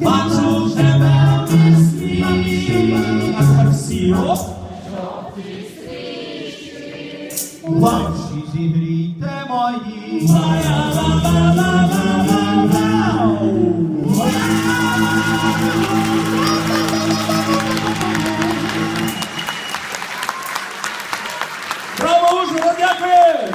Бачу тебе на світ сіло. Ваші зігрійте мої. Браво, Ужгород, дякую!